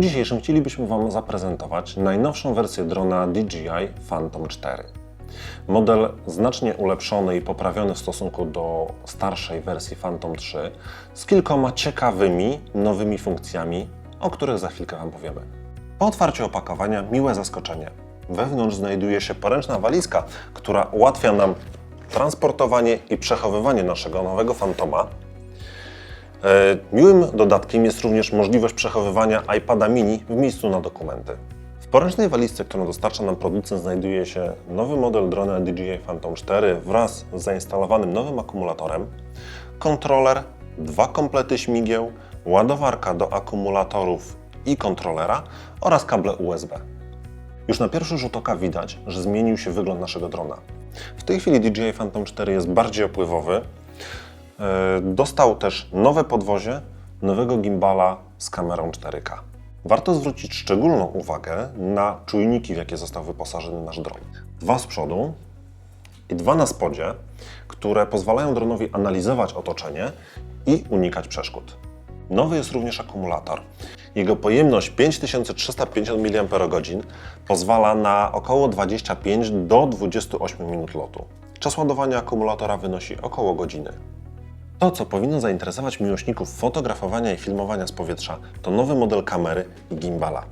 dniu dzisiejszym chcielibyśmy Wam zaprezentować najnowszą wersję drona DJI Phantom 4. Model znacznie ulepszony i poprawiony w stosunku do starszej wersji Phantom 3 z kilkoma ciekawymi, nowymi funkcjami, o których za chwilkę Wam powiemy. Po otwarciu opakowania miłe zaskoczenie. Wewnątrz znajduje się poręczna walizka, która ułatwia nam transportowanie i przechowywanie naszego nowego Phantoma. E, Miłym dodatkiem jest również możliwość przechowywania iPada mini w miejscu na dokumenty. W poręcznej walizce, którą dostarcza nam producent, znajduje się nowy model drona DJI Phantom 4 wraz z zainstalowanym nowym akumulatorem, kontroler, dwa komplety śmigieł, ładowarka do akumulatorów i kontrolera oraz kable USB. Już na pierwszy rzut oka widać, że zmienił się wygląd naszego drona. W tej chwili DJI Phantom 4 jest bardziej opływowy, Dostał też nowe podwozie, nowego gimbala z kamerą 4K. Warto zwrócić szczególną uwagę na czujniki, w jakie został wyposażony nasz dron. Dwa z przodu i dwa na spodzie, które pozwalają dronowi analizować otoczenie i unikać przeszkód. Nowy jest również akumulator. Jego pojemność 5350 mAh pozwala na około 25 do 28 minut lotu. Czas ładowania akumulatora wynosi około godziny. To, co powinno zainteresować miłośników fotografowania i filmowania z powietrza, to nowy model kamery gimbala.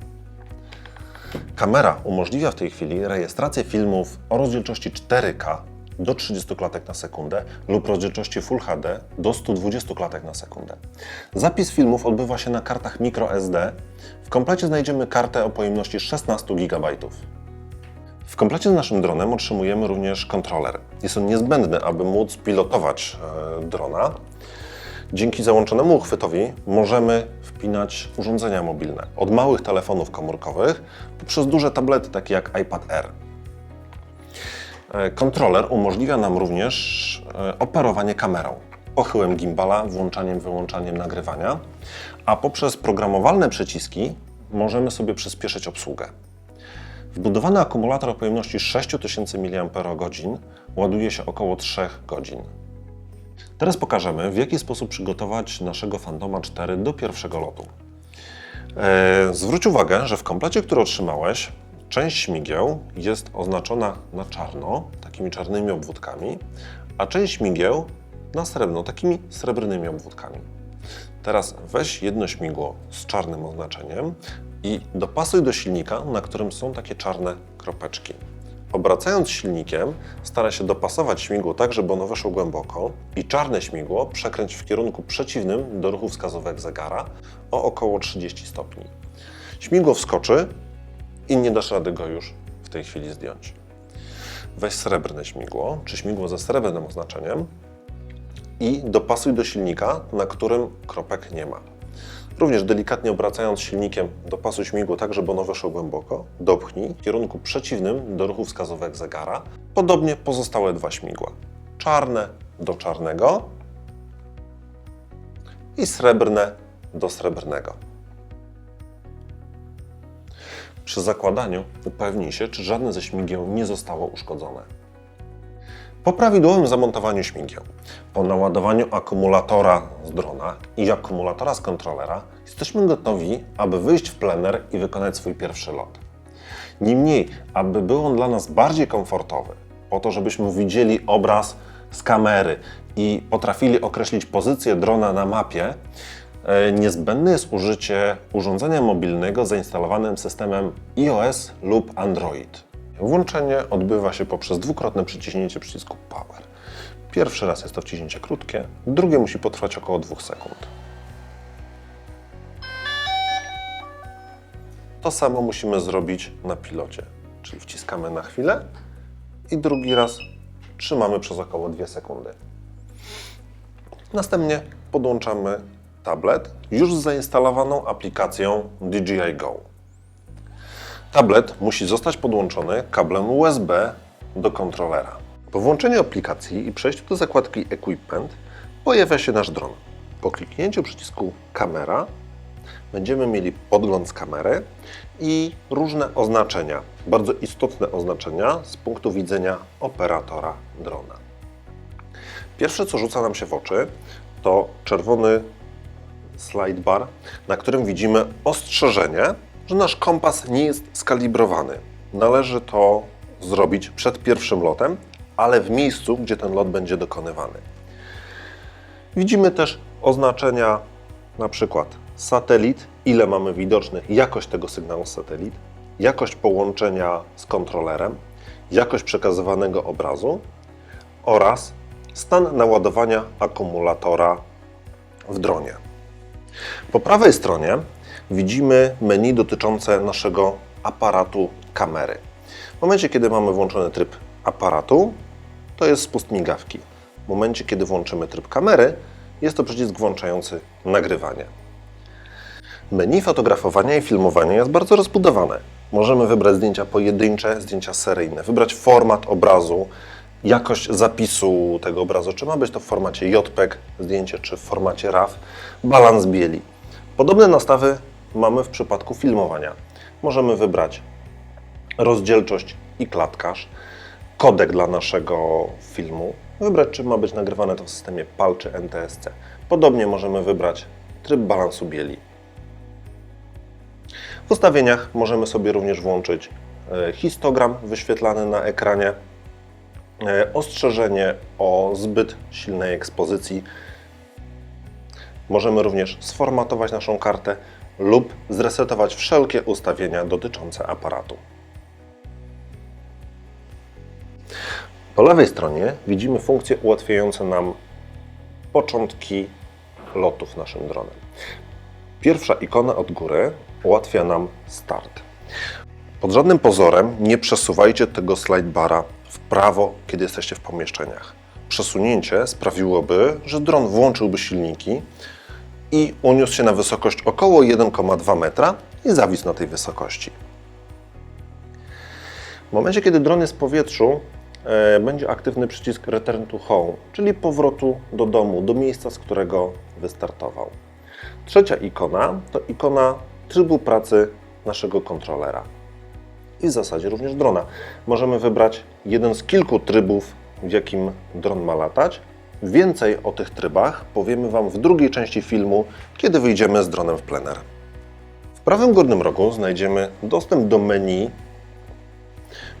Kamera umożliwia w tej chwili rejestrację filmów o rozdzielczości 4K do 30 klatek na sekundę lub rozdzielczości Full HD do 120 klatek na sekundę. Zapis filmów odbywa się na kartach microSD. W komplecie znajdziemy kartę o pojemności 16 GB. W komplecie z naszym dronem otrzymujemy również kontroler. Jest on niezbędny, aby móc pilotować e, drona. Dzięki załączonemu uchwytowi możemy wpinać urządzenia mobilne, od małych telefonów komórkowych poprzez duże tablety takie jak iPad Air. E, Kontroler umożliwia nam również e, operowanie kamerą, pochyłem gimbala, włączaniem, wyłączaniem nagrywania, a poprzez programowalne przyciski możemy sobie przyspieszyć obsługę. Wbudowany akumulator o pojemności 6000 mAh ładuje się około 3 godzin. Teraz pokażemy, w jaki sposób przygotować naszego Fantoma 4 do pierwszego lotu. E, zwróć uwagę, że w komplecie, który otrzymałeś, część śmigieł jest oznaczona na czarno, takimi czarnymi obwódkami, a część śmigieł na srebrno, takimi srebrnymi obwódkami. Teraz weź jedno śmigło z czarnym oznaczeniem i dopasuj do silnika, na którym są takie czarne kropeczki. Obracając silnikiem, staraj się dopasować śmigło tak, żeby ono weszło głęboko i czarne śmigło przekręć w kierunku przeciwnym do ruchu wskazówek zegara o około 30 stopni. Śmigło wskoczy i nie dasz rady go już w tej chwili zdjąć. Weź srebrne śmigło, czy śmigło ze srebrnym oznaczeniem i dopasuj do silnika, na którym kropek nie ma. Również delikatnie obracając silnikiem, dopasuj śmigło tak, żeby ono weszło głęboko, dopchnij w kierunku przeciwnym do ruchu wskazówek zegara. Podobnie pozostałe dwa śmigła. Czarne do czarnego i srebrne do srebrnego. Przy zakładaniu upewnij się, czy żadne ze śmigieł nie zostało uszkodzone. Po prawidłowym zamontowaniu śmigieł, po naładowaniu akumulatora z drona i akumulatora z kontrolera, jesteśmy gotowi, aby wyjść w plener i wykonać swój pierwszy lot. Niemniej, aby był on dla nas bardziej komfortowy, po to, żebyśmy widzieli obraz z kamery i potrafili określić pozycję drona na mapie, e, niezbędne jest użycie urządzenia mobilnego zainstalowanym systemem iOS lub Android. Włączenie odbywa się poprzez dwukrotne przyciśnięcie przycisku Power. Pierwszy raz jest to wciśnięcie krótkie, drugie musi potrwać około 2 sekund. To samo musimy zrobić na pilocie, czyli wciskamy na chwilę i drugi raz trzymamy przez około 2 sekundy. Następnie podłączamy tablet już z zainstalowaną aplikacją DJI Go. Tablet musi zostać podłączony kablem USB do kontrolera. Po włączeniu aplikacji i przejściu do zakładki Equipment pojawia się nasz dron. Po kliknięciu przycisku Kamera będziemy mieli podgląd z kamery i różne oznaczenia, bardzo istotne oznaczenia z punktu widzenia operatora drona. Pierwsze, co rzuca nam się w oczy, to czerwony slide bar, na którym widzimy ostrzeżenie, że nasz kompas nie jest skalibrowany. Należy to zrobić przed pierwszym lotem, ale w miejscu, gdzie ten lot będzie dokonywany. Widzimy też oznaczenia, na przykład satelit, ile mamy widocznych, jakość tego sygnału satelit, jakość połączenia z kontrolerem, jakość przekazywanego obrazu oraz stan naładowania akumulatora w dronie. Po prawej stronie widzimy menu dotyczące naszego aparatu kamery. W momencie, kiedy mamy włączony tryb aparatu, to jest spust migawki. W momencie, kiedy włączymy tryb kamery, jest to przycisk włączający nagrywanie. Menu fotografowania i filmowania jest bardzo rozbudowane. Możemy wybrać zdjęcia pojedyncze, zdjęcia seryjne, wybrać format obrazu, jakość zapisu tego obrazu, czy ma być to w formacie JPEG zdjęcie, czy w formacie RAW, balans bieli. Podobne nastawy mamy w przypadku filmowania. Możemy wybrać rozdzielczość i klatkarz, kodek dla naszego filmu, wybrać czy ma być nagrywane to w systemie PAL czy NTSC. Podobnie możemy wybrać tryb balansu bieli. W ustawieniach możemy sobie również włączyć e, histogram wyświetlany na ekranie, e, ostrzeżenie o zbyt silnej ekspozycji. Możemy również sformatować naszą kartę lub zresetować wszelkie ustawienia dotyczące aparatu. Po lewej stronie widzimy funkcje ułatwiające nam początki lotów naszym dronem. Pierwsza ikona od góry ułatwia nam start. Pod żadnym pozorem nie przesuwajcie tego slidebara w prawo, kiedy jesteście w pomieszczeniach. Przesunięcie sprawiłoby, że dron włączyłby silniki i uniósł się na wysokość około 1,2 metra i zawisł na tej wysokości. W momencie, kiedy dron jest w powietrzu, e, będzie aktywny przycisk Return to Home, czyli powrotu do domu, do miejsca, z którego wystartował. Trzecia ikona to ikona trybu pracy naszego kontrolera i w zasadzie również drona. Możemy wybrać jeden z kilku trybów, w jakim dron ma latać. Więcej o tych trybach powiemy Wam w drugiej części filmu, kiedy wyjdziemy z dronem w plener. W prawym górnym rogu znajdziemy dostęp do menu,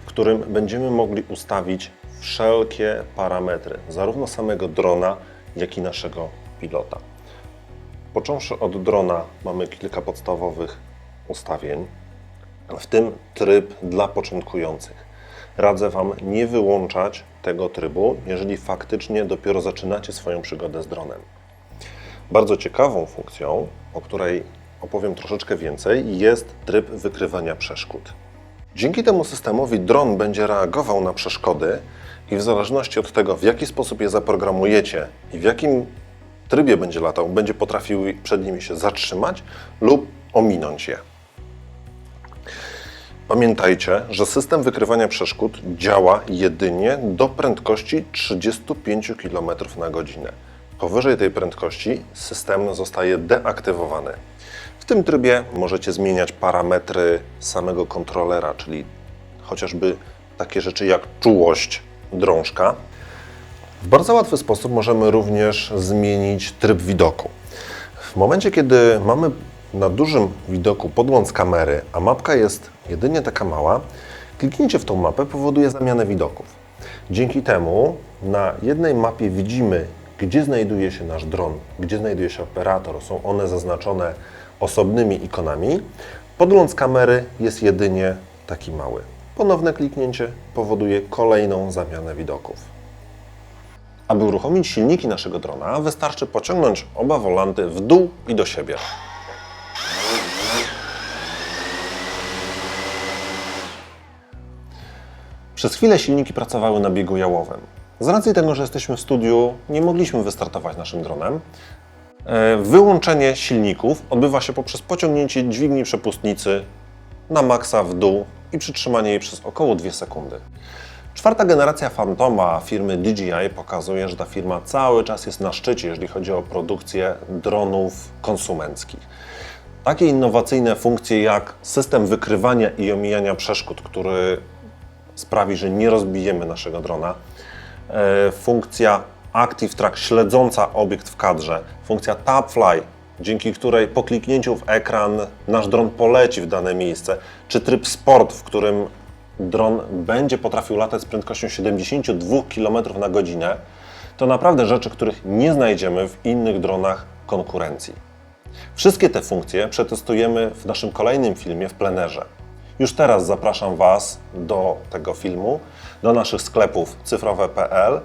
w którym będziemy mogli ustawić wszelkie parametry, zarówno samego drona, jak i naszego pilota. Począwszy od drona mamy kilka podstawowych ustawień, w tym tryb dla początkujących. Radzę Wam nie wyłączać tego trybu, jeżeli faktycznie dopiero zaczynacie swoją przygodę z dronem. Bardzo ciekawą funkcją, o której opowiem troszeczkę więcej, jest tryb wykrywania przeszkód. Dzięki temu systemowi dron będzie reagował na przeszkody i w zależności od tego, w jaki sposób je zaprogramujecie i w jakim trybie będzie latał, będzie potrafił przed nimi się zatrzymać lub ominąć je. Pamiętajcie, że system wykrywania przeszkód działa jedynie do prędkości 35 km na godzinę. Powyżej tej prędkości system zostaje deaktywowany. W tym trybie możecie zmieniać parametry samego kontrolera, czyli chociażby takie rzeczy jak czułość drążka. W bardzo łatwy sposób możemy również zmienić tryb widoku. W momencie, kiedy mamy na dużym widoku podgląd z kamery, a mapka jest jedynie taka mała, kliknięcie w tą mapę powoduje zamianę widoków. Dzięki temu na jednej mapie widzimy, gdzie znajduje się nasz dron, gdzie znajduje się operator, są one zaznaczone osobnymi ikonami. Podgląd z kamery jest jedynie taki mały. Ponowne kliknięcie powoduje kolejną zamianę widoków. Aby uruchomić silniki naszego drona, wystarczy pociągnąć oba wolanty w dół i do siebie. Przez chwilę silniki pracowały na biegu jałowym. Z racji tego, że jesteśmy w studiu, nie mogliśmy wystartować naszym dronem. E, Wyłączenie silników odbywa się poprzez pociągnięcie dźwigni przepustnicy na maksa w dół i przytrzymanie jej przez około 2 sekundy. Czwarta generacja Fantoma firmy DJI pokazuje, że ta firma cały czas jest na szczycie, jeżeli chodzi o produkcję dronów konsumenckich. Takie innowacyjne funkcje jak system wykrywania i omijania przeszkód, który sprawi, że nie rozbijemy naszego drona, e, funkcja Active Track śledząca obiekt w kadrze, funkcja Tap Fly dzięki której po kliknięciu w ekran nasz dron poleci w dane miejsce, czy tryb sport, w którym dron będzie potrafił latać z prędkością 72 km na godzinę, to naprawdę rzeczy, których nie znajdziemy w innych dronach konkurencji. Wszystkie te funkcje przetestujemy w naszym kolejnym filmie w plenerze. Już teraz zapraszam Was do tego filmu, do naszych sklepów cyfrowe.pl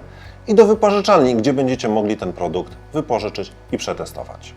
i do wypożyczalni, gdzie będziecie mogli ten produkt wypożyczyć i przetestować.